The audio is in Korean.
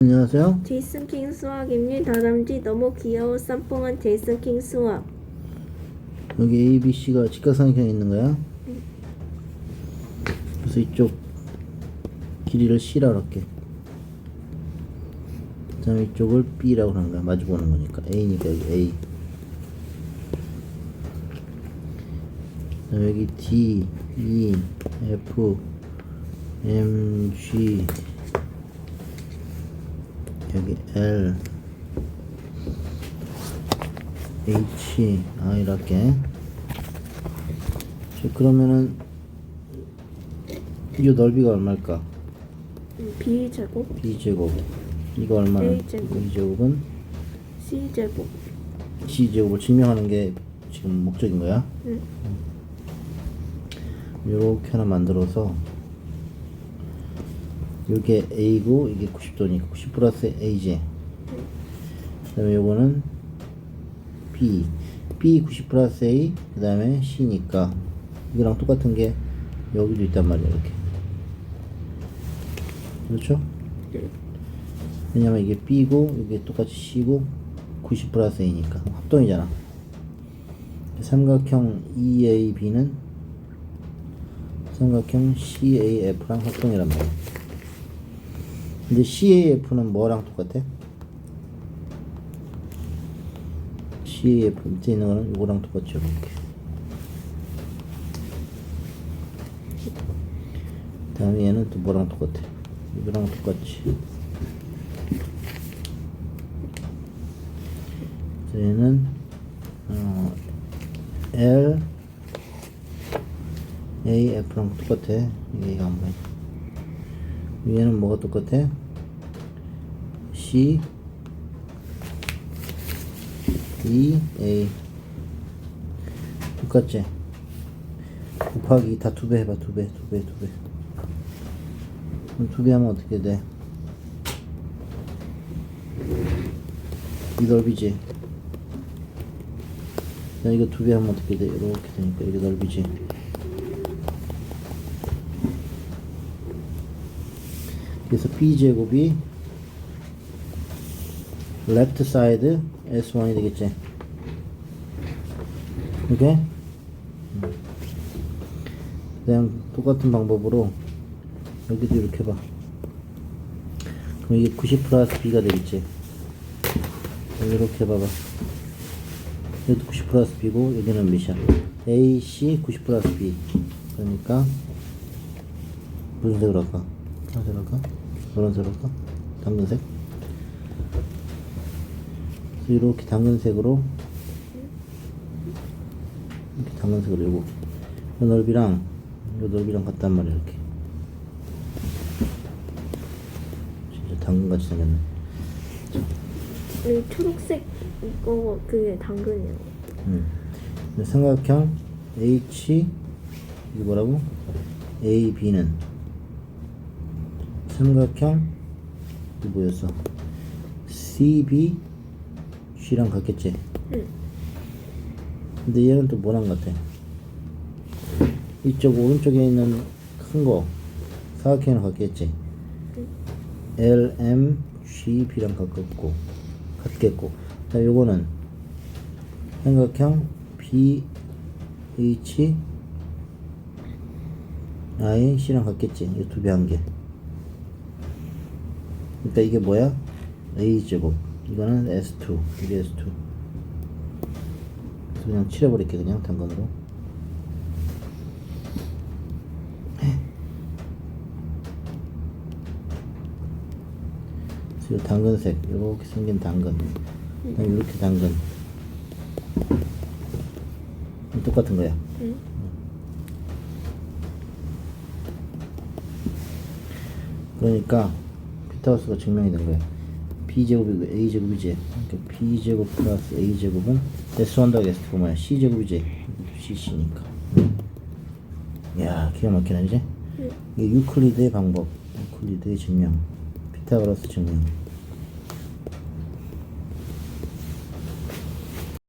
안녕하세요. 제이슨 킹 수학입니다. 다람쥐 너무 귀여워 쌈뽕한 제이슨 킹 수학. 여기 A, B, C가 직각삼각형이 있는 거야. 그래서 이쪽 길이를 C라고 할게. 그 다음에 이쪽을 B라고 하는 거야. 마주 보는 거니까. A니까 여기 A. 그 여기 D, E, F, M, G, 여기 L, H, I 이렇게. 자, 그러면은 이 넓이가 얼마일까? 음, B 제곱, B 제곱. 이거 얼마나? A 제곱. 이 제곱은 C 제곱. C 제곱을 증명하는 게 지금 목적인 거야. 응. 이렇게 하나 만들어서 이게 A고 이게 90도니까 90 플러스 A지. 그 다음에 요거는 B. B 90 플러스 A 그 다음에 C니까 이거랑 똑같은 게 여기도 있단 말이야 이렇게. 그렇죠? 왜냐면 이게 B고 이게 똑같이 C고 90 플러스 A니까 합동이잖아. 삼각형 EAB는 삼각형 CAF랑 합동이란 말이야. 근데 CAF는 뭐랑 똑같아? CAF 밑에 있는 거는 이거랑 똑같죠, 이렇게. 다음에 얘는 또 뭐랑 똑같아? 이거랑 똑같지. 얘는 어, L A F랑 똑같아. 이게 안 보여. 위에는 뭐가 똑같아? C E A 똑같지? 곱하기 다 두 배 해봐 두 배 두 배 두배 그럼 두 배 하면 어떻게 돼? 이 넓이지 야 이거 두 배 하면 어떻게 돼? 이렇게 되니까 이게 넓이지 그래서 b제곱이 left side s1이 되겠지 오케이? 그다음 똑같은 방법으로 여기도 이렇게 봐 그럼 이게 90 플러스 b가 되겠지 이렇게 봐봐 여기도 90 플러스 b고 여기는 몇이야 a, c 90 플러스 b 그러니까 무슨 색으로 할까? 파란색 할까? 노란색 할까? 당근색? 이렇게 당근색으로 이렇게 당근색으로 요거 요 넓이랑 요 넓이랑 같단 말이야 이렇게 진짜 당근같이 생겼네 이 초록색 이거 그게 당근이야. 음. 삼각형 H 이게 뭐라고? AB는 삼각형 이게 뭐였어? CB C랑 같겠지? 응. 근데 얘는 또 뭐랑 같아? 이쪽 오른쪽에 있는 큰 거 사각형이랑 같겠지? LM GB랑 같겠고 같겠고 자 요거는 삼각형 BH I C랑 같겠지 이 두 배 한 개 그러니까 이게 뭐야? A 제곱. 이거는 S2 이게 S2 그래서 그냥 칠해버릴게 그냥 당근으로. 이 당근색. 이렇게 생긴 당근. 그다음에 이렇게 당근. 똑같은 거야. 응. 그러니까 피타고스가 증명이 된 거야 b제곱이고 a제곱이지 그러니까 b제곱 플러스 a제곱은 s1 더하기 s2가 뭐야 c제곱이지 cc니까. 야 기가 막히네 이제 응. 이게 유클리드의 방법 유클리드의 증명 피타고라스 증명